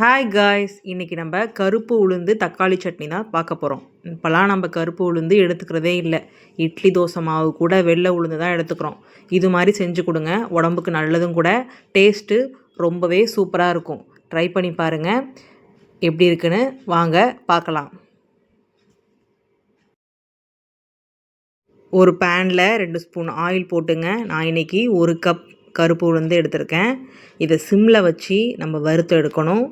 Hi guys இன்றைக்கி நம்ம கருப்பு உளுந்து தக்காளி சட்னி தான் பார்க்க போகிறோம் இப்போலாம் நம்ம கருப்பு உளுந்து எடுத்துக்கிறதே இல்லை. இட்லி தோசை மாவு கூட வெள்ளை உளுந்து தான் எடுத்துக்கிறோம். இது மாதிரி செஞ்சு கொடுங்க. உடம்புக்கு நல்லதும் கூட. டேஸ்ட்டு ரொம்பவே சூப்பராக இருக்கும். ட்ரை பண்ணி பாருங்கள் எப்படி இருக்குன்னு வாங்க பார்க்கலாம். ஒரு பேனில் ரெண்டு ஸ்பூன் ஆயில் போட்டுங்க. நான் இன்றைக்கி ஒரு கப் கருப்பு உளுந்து எடுத்திருக்கேன். இதை சிம்மில் வச்சு நம்ம வறுத்து எடுக்கணும்.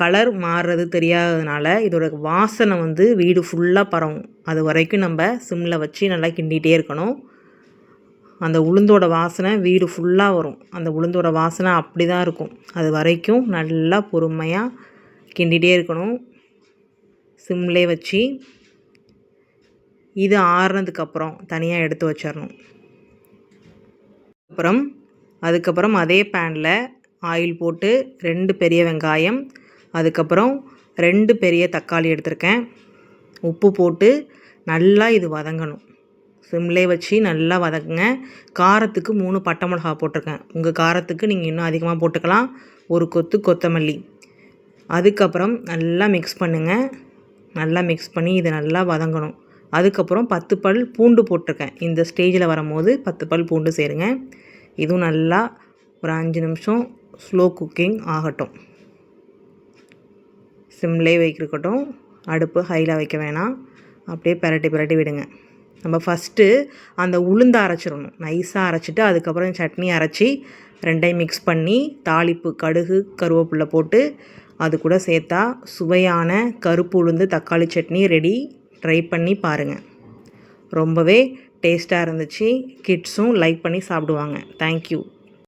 கலர் மாறுறது தெரியாததுனால இதோட வாசனை வந்து வீடு ஃபுல்லாக பரவும். அது வரைக்கும் நம்ம சிம்மில் வச்சு நல்லா கிண்டிகிட்டே இருக்கணும். அந்த உளுந்தோட வாசனை வீடு ஃபுல்லாக வரும். அந்த உளுந்தோட வாசனை அப்படி தான் இருக்கும். அது வரைக்கும் நல்லா பொறுமையாக கிண்டிகிட்டே இருக்கணும். சிம்லே வச்சு இது ஆறுனதுக்கப்புறம் தனியாக எடுத்து வச்சிடணும் அப்புறம் அதுக்கப்புறம் அதே பேனில் ஆயில் போட்டு ரெண்டு பெரிய வெங்காயம் அதுக்கப்புறம் ரெண்டு பெரிய தக்காளி எடுத்திருக்கேன். உப்பு போட்டு நல்லா இது வதங்கணும். சிம்லே வச்சு நல்லா வதக்குங்க. காரத்துக்கு மூணு பட்டை மிளகா போட்டிருக்கேன். உங்கள் காரத்துக்கு நீங்கள் இன்னும் அதிகமாக போட்டுக்கலாம். ஒரு கொத்து கொத்தமல்லி. அதுக்கப்புறம் நல்லா மிக்ஸ் பண்ணுங்கள் நல்லா மிக்ஸ் பண்ணி இதை நல்லா வதங்கணும். அதுக்கப்புறம் பத்து பல் பூண்டு போட்டிருக்கேன். இந்த ஸ்டேஜில் வரும்போது பத்து பல் பூண்டு சேருங்க. இதுவும் நல்லா ஒரு அஞ்சு நிமிஷம் ஸ்லோ குக்கிங் ஆகட்டும். சிம்லே வைக்கட்டும். அடுப்பு ஹையில் வைக்க வேணாம். அப்படியே பரட்டி பரட்டி விடுங்க. நம்ம ஃபஸ்ட்டு அந்த உளுந்தை அரைச்சிடணும். நைஸாக அரைச்சிட்டு அதுக்கப்புறம் சட்னி அரைச்சி ரெண்டையும் மிக்ஸ் பண்ணி தாளிப்பு கடுகு கருவேப்பில்லை போட்டு அது கூட சேர்த்தா சுவையான கருப்பு உளுந்து தக்காளி சட்னி ரெடி ட்ரை பண்ணி பாருங்கள் ரொம்பவே டேஸ்ட்டாக இருந்துச்சு. கிட்ஸும் லைக் பண்ணி சாப்பிடுவாங்க. தேங்க்யூ